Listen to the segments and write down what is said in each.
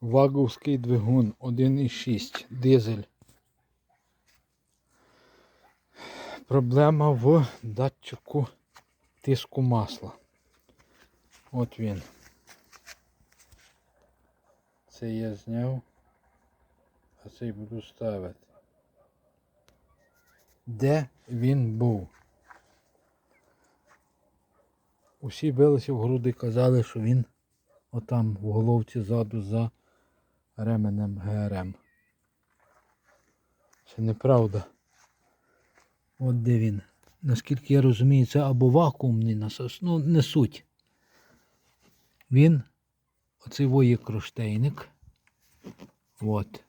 Ваговський двигун 1,6 дизель. Проблема в датчику тиску масла. От він. Це я зняв, а цей буду ставити. Де він був? Усі билися в груди, казали, що він отам в головці ззаду за ременем ГРМ. Це неправда. От де він. Наскільки я розумію, це або вакуумний насос, ну не суть. Він, оцей во є. От.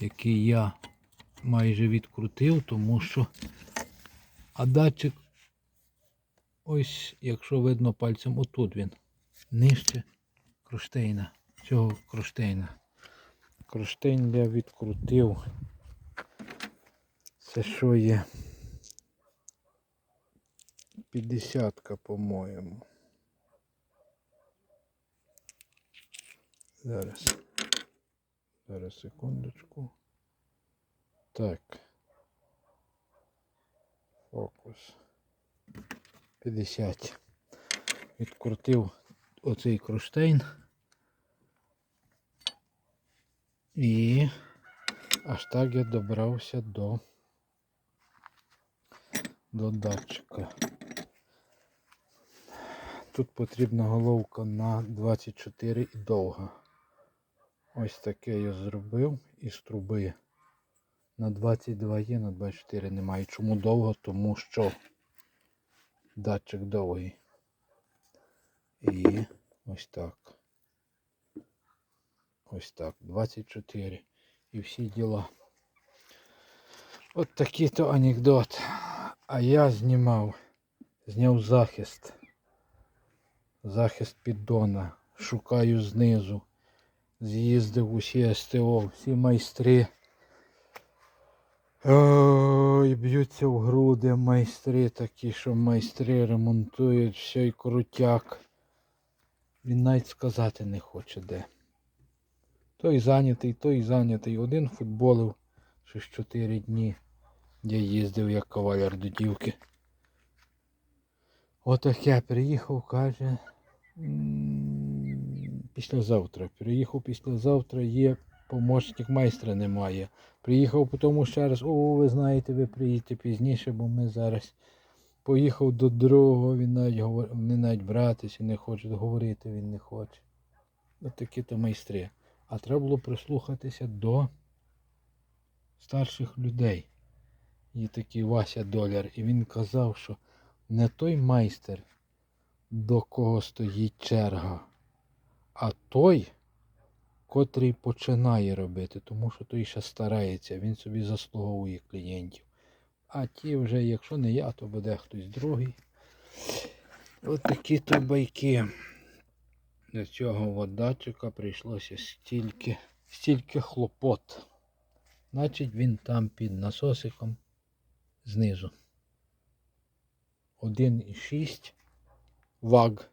Який я майже відкрутив, тому що. А датчик, ось, якщо видно пальцем, отут він. Нижче кронштейна. Цього кронштейна. Кронштейн я відкрутив. Це що є? 50-ка, по-моєму. Зараз. Зараз секундочку. Так. Фокус. 50. Відкрутив оцей кронштейн. І аж так я добрався до, до датчика. Тут потрібна головка на 24 і довга. Ось таке я зробив із труби. На 22 є, на 24 немає. Чому довго? Тому що датчик довгий. І ось так. Ось так. 24. І всі діла. От такий то анекдот. А я знімав. Зняв захист. Захист піддона. Шукаю знизу. З'їздив усі СТО, всі майстри. Ой, б'ються в груди майстри такі, що майстри ремонтують все і крутяк. Він навіть сказати не хоче де. Той зайнятий, той зайнятий. Один футболив щось 4 дні. Я їздив як кавалер до дівки. Отаке приїхав, каже. Післязавтра. Приїхав післязавтра, є помощник майстра немає. Приїхав потім ще раз, о, ви знаєте, ви приїдете пізніше, бо ми зараз. Поїхав до другого, він навіть говор... вони навіть братися не хочуть, говорити він не хоче. Ось такі то майстри. А треба було прислухатися до старших людей. Є такий Вася Доляр, і він казав, що не той майстер, до кого стоїть черга, а той, котрий починає робити, тому що той ще старається, він собі заслуговує клієнтів. А ті вже, якщо не я, то буде хтось другий. От такі то байки. До цього от прийшлося стільки, стільки хлопот. Значить він там під насосиком знизу. 1,6 ваг.